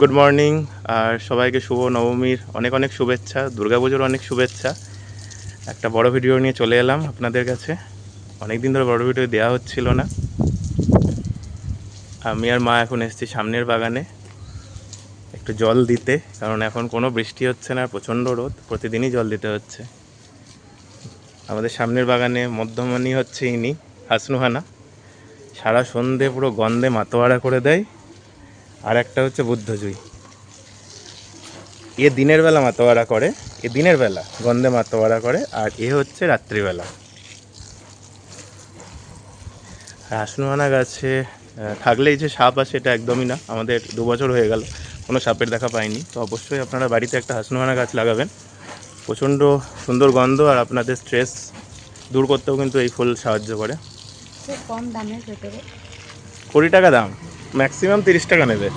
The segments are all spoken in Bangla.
গুড মর্নিং আর সবাইকে শুভ নবমীর অনেক অনেক শুভেচ্ছা, দুর্গাপুজোর অনেক শুভেচ্ছা। একটা বড় ভিডিও নিয়ে চলে এলাম আপনাদের কাছে। অনেক দিন ধরে বড় ভিডিও দেওয়া হচ্ছিল না। আমি আর মা এখন এসেছি সামনের বাগানে একটু জল দিতে, কারণ এখন কোনো বৃষ্টি হচ্ছে না, প্রচণ্ড রোদ, প্রতিদিনই জল দিতে হচ্ছে। আমাদের সামনের বাগানে মধ্যমণি হচ্ছে ইনি, হাসনুহানা। সারা সন্ধে পুরো গন্ধে মাতোয়ারা করে দেয়। আর একটা হচ্ছে বুদ্ধজুই এ দিনের বেলা মাতোয়ারা করে এ দিনের বেলা গন্ধে মাতোয়ারা করে আর এ হচ্ছে রাত্রিবেলা। আর হাসনুহানা গাছে থাকলেই যে সাপ আছে এটা একদমই না আমাদের দু বছর হয়ে গেল কোনো সাপের দেখা পাইনি। তো অবশ্যই আপনারা বাড়িতে একটা হাসনুহানা গাছ লাগাবেন। প্রচণ্ড সুন্দর গন্ধ আর আপনাদের স্ট্রেস দূর করতেও কিন্তু এই ফুল সাহায্য করে। কম দামের ভেতরে। কুড়ি টাকা দাম? ম্যাক্সিমাম তিরিশ টাকা নেবে।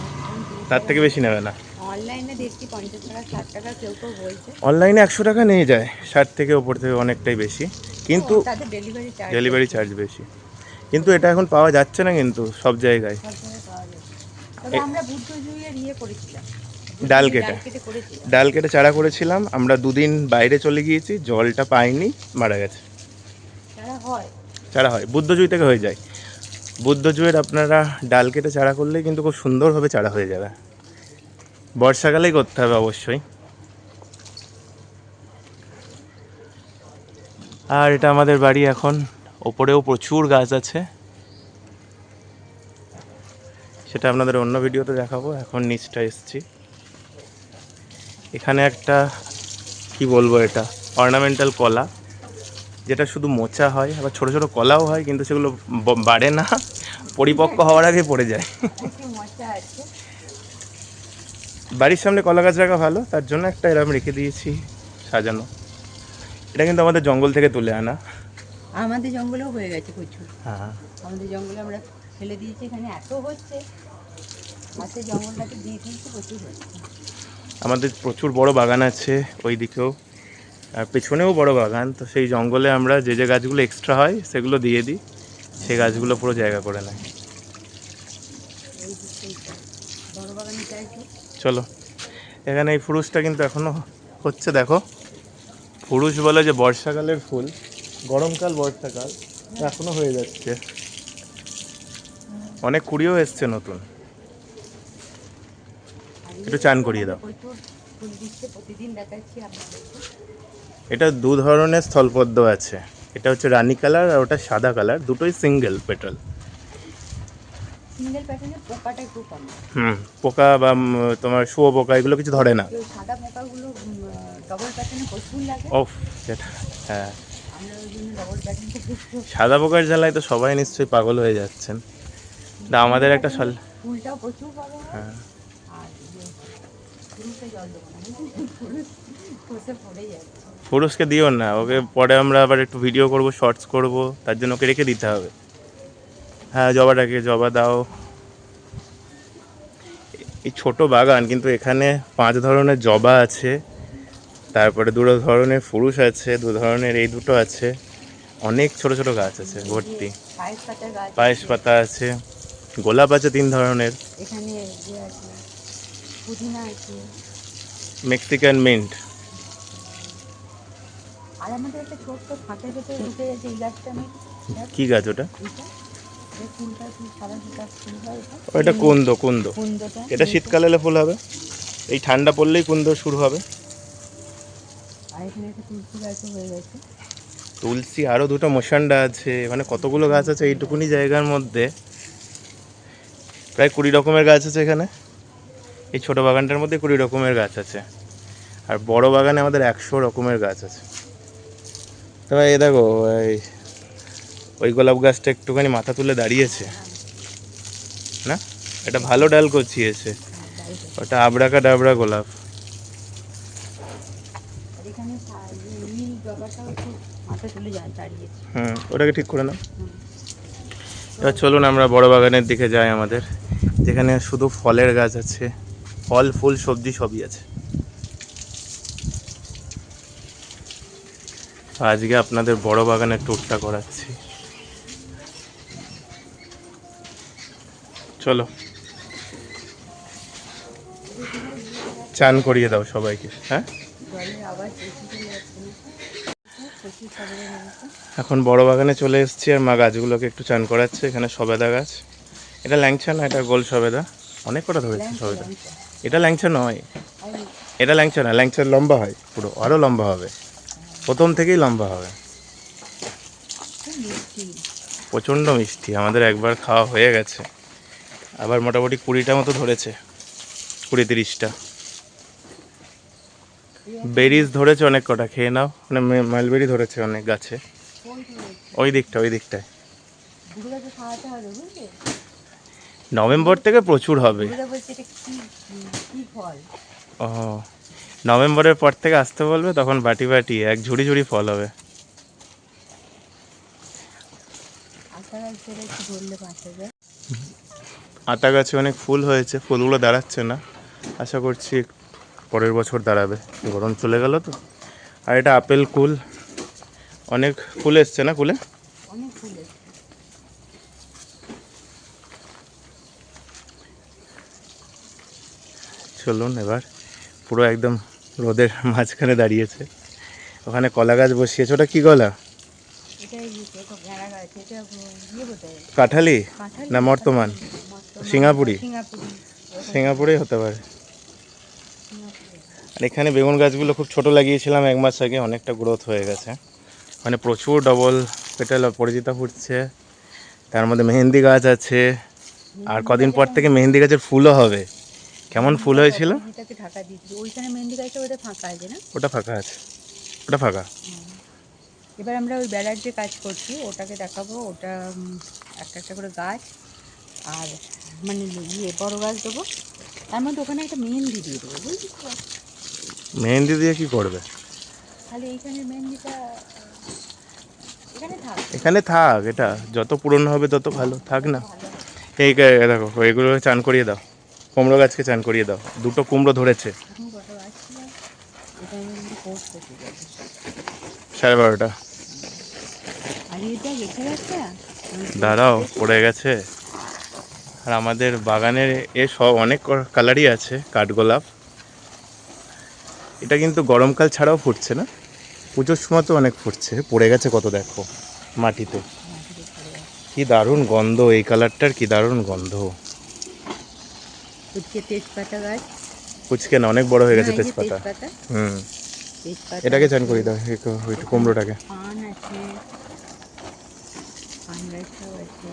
তার থেকে বেশি নেবে না। অনলাইনে দেখছি পঞ্চাশ টাকা ষাট টাকা কেউ কেউ বলছে। অনলাইনে একশো টাকা নিয়ে যায়। ষাট থেকে ওপর থেকে অনেকটাই বেশি। কিন্তু তাদের ডেলিভারি চার্জ ডেলিভারি চার্জ বেশি। কিন্তু এটা এখন পাওয়া যাচ্ছে না কিন্তু সব জায়গায়। সব জায়গায় পাওয়া যায় তবে আমরা বুদ্ধ জুইয়ের ইয়ে করেছিলাম। ডাল কেটে। ডাল কেটে করেছিলাম। ডাল কেটে চারা করেছিলাম। আমরা দুদিন বাইরে চলে গিয়েছি। জলটা পাইনি মারা গেছে। তারা হয়। চারা হয়। বুদ্ধজুই থেকে হয়ে যায়। বুদ্ধজুয়ের আপনারা ডাল কেটে চারা করলে কিন্তু খুব সুন্দরভাবে চারা হয়ে যাবে। বর্ষাকালেই করতে হবে অবশ্যই। আর এটা আমাদের বাড়ি এখন, ওপরেও প্রচুর গাছ আছে। সেটা আপনাদের অন্য ভিডিওতে দেখাবো, এখন নিচটা এসছি। এখানে একটা, কি বলব এটা অর্নামেন্টাল কলা। যেটা শুধু মোচা হয় আবার ছোট ছোট কলাও হয় কিন্তু সেগুলো বাড়ে না পরিপক্ক হওয়ার আগে পড়ে যায়। বাড়ির সামনে কলা গাছ রাখা ভালো তার জন্য একটা এরকম রেখে দিয়েছি সাজানো। এটা কিন্তু আমাদের জঙ্গল থেকে তুলে আনা। আমাদের জঙ্গলেও হয়ে গেছে প্রচুর। হ্যাঁ। আমাদের জঙ্গলে আমরা ফেলে দিয়েছি এখানে এত হচ্ছে। মাছের জঙ্গলটাকে দিয়ে দিয়েছি প্রচুর হচ্ছে। আমাদের প্রচুর বড় বাগান আছে ওই দিকেও আর পেছনেও বড় বাগান, তো সেই জঙ্গলে আমরা যে যে গাছগুলো এক্সট্রা হয়, সেগুলো দিয়ে দিই। সেই গাছগুলো পুরো জায়গা করে নেয়। চলো। এখানে এই ফুরুষটা কিন্তু এখনও হচ্ছে, দেখো। ফুরুষ বলে যে বর্ষাকালের ফুল, গরমকাল, বর্ষাকাল এখনও হয়ে যাচ্ছে। অনেক কুড়িও এসছে নতুন। একটু চান করিয়ে দাও। প্রতিদিন দেখাচ্ছি এটা দু ধরনের স্থলপদ্ম আছে। এটা হচ্ছে রানি কালার আর ওটা সাদা কালার দুটোই সিঙ্গেল পেটাল কম। হুম পোকা বা তোমার শুয়ো পোকা এগুলো কিছু ধরে না। ওফ সেটা হ্যাঁ। সাদা পোকার জ্বালায় তো সবাই নিশ্চয়ই পাগল হয়ে যাচ্ছেন। তা আমাদের একটা সাল হয়। পুরুষকে দিও না ওকে পরে আমরা আবার একটু ভিডিও করব শর্টস করব তার জন্য ওকে রেখে দিতে হবে। হ্যাঁ জবাটাকে জবা দাও। এই ছোট বাগান কিন্তু এখানে পাঁচ ধরনের জবা আছে তারপরে দু ধরনের ফুরুষ আছে দু ধরনের এই দুটো আছে অনেক ছোট ছোট গাছ আছে ভর্তি। পায়েস পাতা আছে গোলাপ আছে তিন ধরনের। এখানে পুদিনা আছে। মেক্সিকান মিন্ট আর আমাদের একটা ছোট্ট ফাঁকের ভেতরে ঢুকে গেছে এই গাছটা আমি। কি গাছ ওটা? এটা? কুন্দ কুন্দ। এটা শীতকালে এলে ফুল হবে। এই ঠান্ডা পড়লেই কুন্দ শুরু হবে। তুলসী আরও দুটো মশান্ডা আছে। মানে কতগুলো গাছ আছে এইটুকুনি জায়গার মধ্যে। প্রায় কুড়ি রকমের গাছ আছে এখানে। এই ছোট বাগানটার মধ্যে কুড়ি রকমের গাছ আছে। আর বড় বাগানে আমাদের একশো রকমের গাছ আছে। তবে এই দেখো এই ওই গোলাপ গাছটা একটুখানি মাথা তুলে দাঁড়িয়েছে। না? এটা ভালো ডাল কচিয়েছে। আর ওটা আবড়াকা ডাবড়া গোলাপ হুম ওটাকে ঠিক করে নাও। এবার চলুন আমরা বড় বাগানের দিকে যাই আমাদের। যেখানে শুধু ফলের গাছ আছে। ফল, ফুল, সবজি সবই আছে। আজকে আপনাদের বড় বাগানের ট্যুরটা করাচ্ছি। চলো। চান করিয়ে দাও সবাইকে হ্যাঁ? এখন বড় বাগানে চলে এসেছি আর মা গাছগুলোকে একটু চান করাচ্ছে, এখানে সবেদা গাছ। এটা ল্যাংচা না, এটা গোল সবেদা? অনেক কটা ধরেছে সবেদা? এটা ল্যাংচা নয়। এটা ল্যাংচা না ল্যাংচার লম্বা হয় পুরো আরও লম্বা হবে। প্রথম থেকেই লম্বা হবে। প্রচণ্ড মিষ্টি আমাদের একবার খাওয়া হয়ে গেছে। আবার মোটামুটি কুড়িটা মতো ধরেছে কুড়ি তিরিশটা। বেরিজ ধরেছে অনেক কটা খেয়ে নাও। মানে মালবেরি ধরেছে অনেক গাছে। ওই দিকটা ওই দিকটায় বুড়োটাকে খাওয়াতে হবে বুঝলে নভেম্বর থেকে প্রচুর হবে। ও নভেম্বরের পর থেকে আসতে বলবে তখন বাটি বাটি এক ঝুড়ি ঝুড়ি ফল হবে। আতা গাছে অনেক ফুল হয়েছে ফুলগুলো দাঁড়াচ্ছে না। আশা করছি পরের বছর দাঁড়াবে। গরম চলে গেল তো। আর এটা আপেল কুল। অনেক ফুল এসছে না কুলে? অনেক ফুল চলুন এবার। পুরো একদম রোদের মাঝখানে দাঁড়িয়েছে। ওখানে কলা গাছ বসিয়েছে। ওটা কি গলা ইয়ে বোধহয় কাঁঠালি? না বর্তমান। সিঙ্গাপুরি? সিঙ্গাপুরি। হতে পারে। আর এখানে বেগুন গাছগুলো খুব ছোট লাগিয়েছিলাম এক মাস আগে। অনেকটা গ্রোথ হয়ে গেছে। মানে প্রচুর ডবল পেটাল পরিচিতা ফুটছে। তার মধ্যে মেহেন্দি গাছ আছে। আর কদিন পর থেকে মেহেন্দি গাছের ফুলও হবে। কেমন ফুল হয়েছিল? এটাকে ঢাকা দিয়েছিল। ওইখানে মেহেন্দি গাছটা ওটা ফাঁকা আছে না? ওটা ফাঁকা আছে। ওটা ফাঁকা? এবার আমরা ওই বেড়ার যে কাজ করছি ওটাকে দেখাবো। ওটা একটা একটা করে গাছ। আর মানে ইয়ে বড় গাছ দেবো। তার মধ্যে ওখানে একটা মেহেন্দি দিয়ে দেবো বুঝলি মেহেন্দি দিয়ে কি করবে? তাহলে এইখানে মেহেন্দিটা এখানে থাক। এখানে থাক এটা যত পুরনো হবে তত ভালো থাক না। এই দেখো এগুলো চান করিয়ে দাও। কুমড়ো গাছকে চান করিয়ে দাও। দুটো কুমড়ো ধরেছে। সাড়ে বারোটা। দাঁড়াও, পড়ে গেছে। আর আমাদের বাগানের এ সব অনেক কালারই আছে, কাঠগোলাপ। এটা কিন্তু গরমকাল ছাড়াও ফুটছে না? পুজোর সময় তো অনেক ফুটছে। পড়ে গেছে কত দেখো মাটিতে। কি দারুণ গন্ধ, এই কালারটার কি দারুণ গন্ধ। হচ্ছে তেজপাতা গাছ। না অনেক বড় হয়ে গেছে তেজপাতা। হুম। এটাকে চান করি দাও একটু ওই কুমড়োটাকে। পান আছে। পান গাছটাও আছে।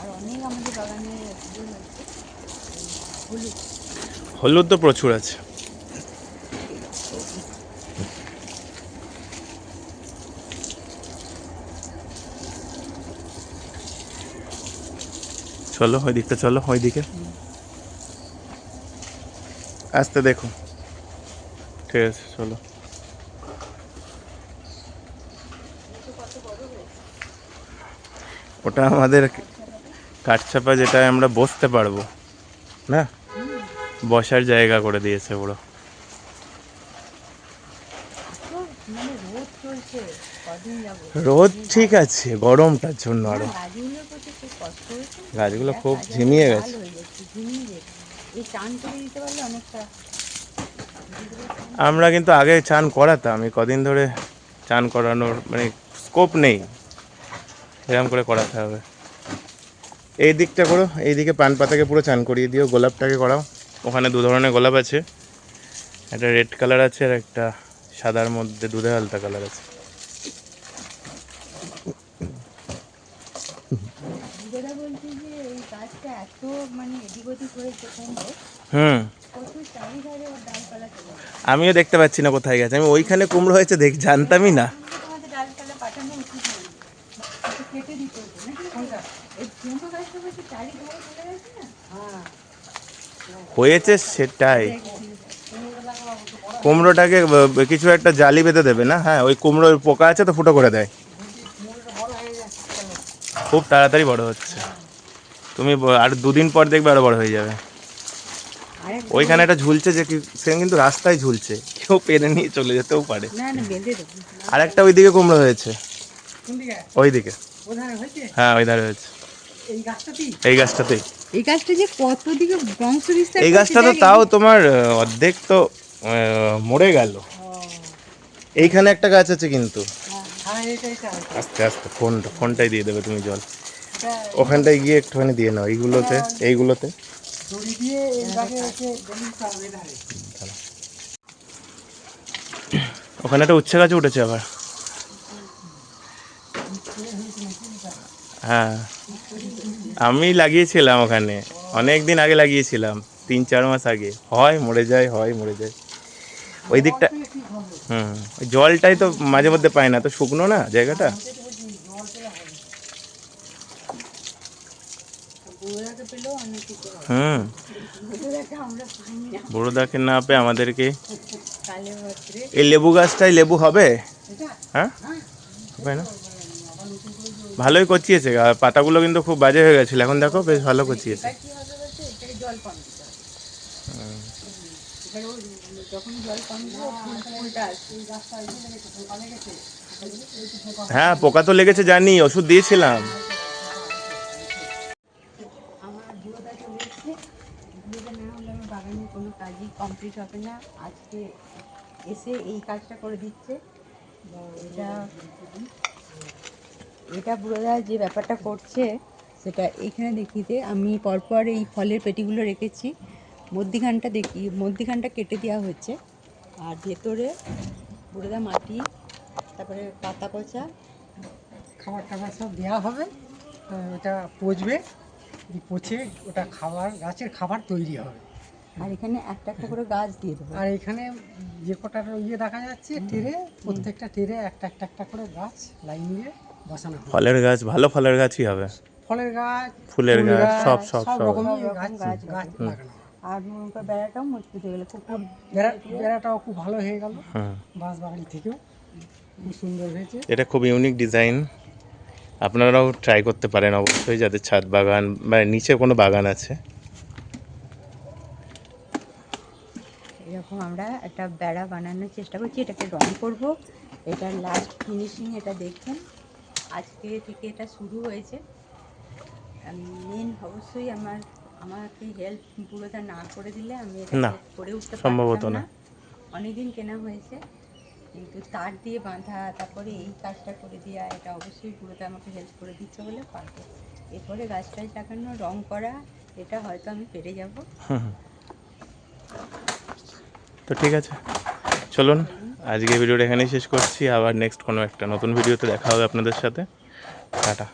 আর অনেক আমাদের বাগানে ফুল হলুদ। হলুদ তো প্রচুর আছে। চলো ওই দিকটা চলো ওই দিকে। আসতে দেখো। ঠিক আছে চলো। ওটা আমাদের কাঠছাপা যেটা আমরা বসতে পারব না? বসার জায়গা করে দিয়েছে পুরো তো মানে রোদ ঠিক আছে, গরমটার জন্য আরও। গাছগুলো খুব ঝিমিয়ে গেছে। আমরা কিন্তু আগে চান করাতাম, এই কদিন ধরে চান করানোর মানে স্কোপ নেই। এরকম করে করাতে হবে। এই দিকটা করো, এই দিকে পান পাতাকে পুরো চান করিয়ে দিও, গোলাপটাকে করাও। ওখানে দু ধরনের গোলাপ আছে। একটা রেড কালার আছে আর একটা সাদার মধ্যে দুধে হালতা কালার আছে যেটা বলছি যে এই গাছটা এত মানে এদিক ওদিক হয়েছে কুমড়ো হুম। আমিও দেখতে পাচ্ছি না কোথায় গেছে। আমি ওইখানে কুমড়ো হয়েছে দেখ জানতামই না। হ্যাঁ হয়েছে সেটাই। কুমড়োটাকে কিছু একটা জালি বেঁধে দেবে না? হ্যাঁ ওই কুমড়োর পোকা আছে তো ফুটো করে দেয়। খুব তাড়াতাড়ি বড় হচ্ছে। তুমি আর দুদিন পর দেখবে আরও বড় হয়ে যাবে। ওইখানে একটা ঝুলছে যে কি সে কিন্তু রাস্তায় ঝুলছে। কেউ পেরে নিয়ে চলে যেতেও পারে। আর একটা ওইদিকে কুমড়ো হয়েছে। ওইদিকে। হ্যাঁ ওই ধারে হয়েছে। এই গাছটাতেই? এই গাছটা যে কত দিকে বংশ বিস্তার এই গাছটা তো তাও তোমার অর্ধেক তো মরে গেল। এইখানে একটা গাছ আছে কিন্তু। হ্যাঁ এটা আস্তে আস্তে ফোনটা ফোনটাই দিয়ে দেবে তুমি জল। ওখানটায় গিয়ে একটুখানি দিয়ে নাও, এইগুলোতে এইগুলোতে। ওখানে একটা উচ্ছে গাছ উঠেছে আবার। হ্যাঁ আমি লাগিয়েছিলাম ওখানে অনেক দিন আগে লাগিয়েছিলাম, তিন চার মাস আগে। হয়, মরে যায়, হয়, মরে যায়। ওই দিকটা, হুম জলটাই তো মাঝে মধ্যে পায় না, তো শুকনো না জায়গাটা বুড়োদাকে পেলেও অনেক কিছু হয় হুম। বুড়োদাকে না। পেয়ে আমাদেরকে এই লেবু গাছটাই লেবু হবে? হ্যাঁ? হবে না? ভালোই কচিয়েছে পাতাগুলো কিন্তু খুব বাজে হয়ে গেছিল। এখন দেখো বেশ ভালো কচিয়েছে। হ্যাঁ পোকা তো লেগেছে জানি ওষুধ দিয়েছিলাম। হলে কোনো কাজই কমপ্লিট হবে না। আজকে এসে এই কাজটা করে দিচ্ছে। এটা এটা বুড়োদা যে ব্যাপারটা করছে, সেটা এখানে দেখিতে আমি পরপর এই ফলের পেটিগুলো রেখেছি। মধ্যিখানটা দেখি, মধ্যিখানটা কেটে দেওয়া হচ্ছে আর ভেতরে বুড়োদা মাটি, তারপরে পাতা পচা খাবার টাবার সব দেওয়া হবে। ওটা পচবে পচে ওটা খাবার, গাছের খাবার তৈরি হবে। আর এখানে একটা একটা করে গাছ দিয়ে দেবো। আর এখানে যে কটার ইয়ে দেখা যাচ্ছে টেরে প্রত্যেকটা টেরে একটা একটা একটা করে গাছ লাইন দিয়ে বসানো ফলের গাছ ভালো ফলের গাছই হবে। ফলের গাছ ফুলের গাছ, সব, সব, সব। রকমের গাছ গাছ লাগানো আর নৌকার বেড়াটাও মজবুত হয়ে গেলো খুব খুব বেড়া বেড়াটাও খুব ভালো হয়ে গেল বাঁশ বাগান থেকেও। খুব সুন্দর হয়েছে। এটা খুব ইউনিক ডিজাইন আপনারাও ট্রাই করতে পারেন অবশ্যই যাদের ছাদ বাগান মানে নিচে কোনো বাগান আছে। এরকম আমরা একটা বেড়া বানানোর চেষ্টা করছি এটাকে রং করব। এটা লাস্ট ফিনিশিং এটা দেখবেন আজকে থেকে এটা শুরু হয়েছে। মেন অবশ্যই আমার আমাকে হেল্প পুরোটা না করে দিলে আমি এটা করে উঠতে সম্ভবত না। অনেকদিন কেনা হয়েছে কিন্তু তার দিয়ে বাঁধা তারপরে এই কাজটা করে দেওয়া এটা অবশ্যই পুরোটা আমাকে হেল্প করে দিচ্ছে বলে পারব। এরপরে গাছ টাছ লাগানো রং করা এটা হয়তো আমি পেরে যাব। তো ঠিক আছে। চলুন আজকে ভিডিওটা এখানেই শেষ করছি। আবার নেক্সট কোনো একটা নতুন ভিডিওতে দেখা হবে আপনাদের সাথে। টাটা।